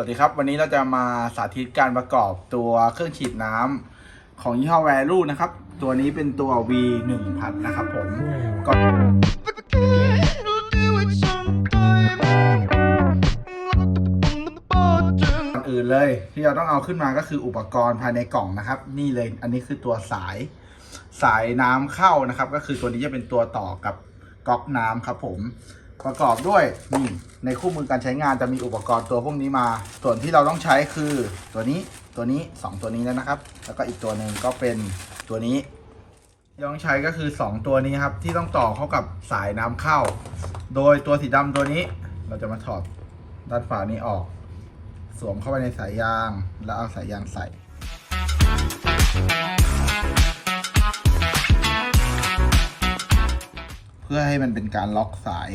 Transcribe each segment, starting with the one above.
วัสดีครับ วันนี้เราจะมาสาธิตการประกอบตัวเครื่องฉีดน้ำของยี่ห้อ Value นะครับ ตัวนี้เป็นตัว V 1พัดนะครับผมก่อนก่อนอื่นเลยที่เราต้องเอาขึ้นมาก็คืออุปกรณ์ภายในกล่องนะครับ นี่เลยอันนี้คือตัวสายสายน้ำเข้านะครับ ก็คือตัวนี้จะเป็นตัวต่อกับก๊อกน้ำครับผม ประกอบด้วยนี่ในคู่มือการใช้งานจะมีอุปกรณ์ตัวพวกนี้มา ส่วนที่เราต้องใช้คือตัวนี้ตัวนี้ 2 ตัวนี้แล้วนะครับ แล้วก็อีกตัวหนึ่งก็เป็นตัวนี้ที่ต้องใช้ก็คือ 2 ตัวนี้ครับที่ต้องต่อเข้ากับสายน้ำเข้า โดยตัวสีดำตัวนี้ เราจะมาถอดด้านฝานี้ออก สวมเข้าไปในสายยาง แล้วเอาสายยางใส่เพื่อให้มันเป็นการล็อกสาย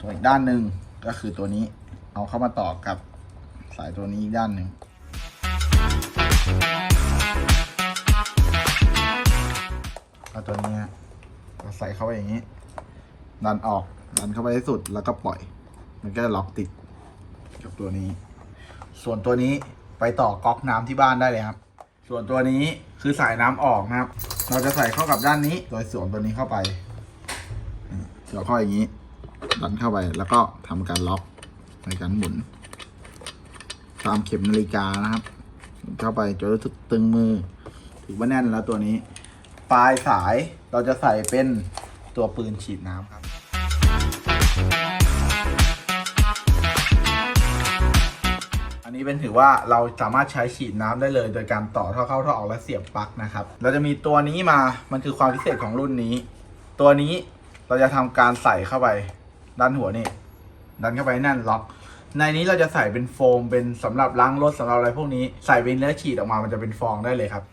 ตัวอีกด้านหนึ่งก็คือตัวนี้เอาเข้ามาต่อกับสายตัวนี้อีกด้านหนึ่งเอาตัวนี้ก็ใส่เข้าไปอย่างนี้ ดันออก ดันเข้าไปให้สุดแล้วก็ปล่อย มันก็จะล็อกติดกับตัวนี้ ส่วนตัวนี้ไปต่อก๊อกน้ำที่บ้านได้เลยครับ ส่วนตัวนี้คือสายน้ำออกนะครับ เราจะใส่เข้ากับด้านนี้ โดยสวมตัวนี้เข้าไปเดี๋ยวเข้าอย่างนี้ ดันเข้าไปแล้วก็ทำการล็อกในการหมุน ตามเข็มนาฬิกานะครับ เข้าไปจนรู้สึกตึงมือ ถือว่าแน่นแล้วตัวนี้ ปลายสายเราจะใส่เป็นตัวปืนฉีดน้ำครับอันนี้เป็นถือว่าเราสามารถใช้ฉีดน้ำได้เลย โดยการต่อท่อเข้าท่อออกและเสียบปลั๊กนะครับ เราจะมีตัวนี้มา มันคือความพิเศษของรุ่นนี้ ตัวนี้เราจะทำการใส่เข้าไป ด้านหัวนี่ ดันเข้าไปแน่นล็อก ในนี้เราจะใส่เป็นโฟมเป็นสำหรับล้างรถสำหรับอะไรพวกนี้ ใส่เป็นเนื้อฉีดออกมามันจะเป็นฟองได้เลยครับ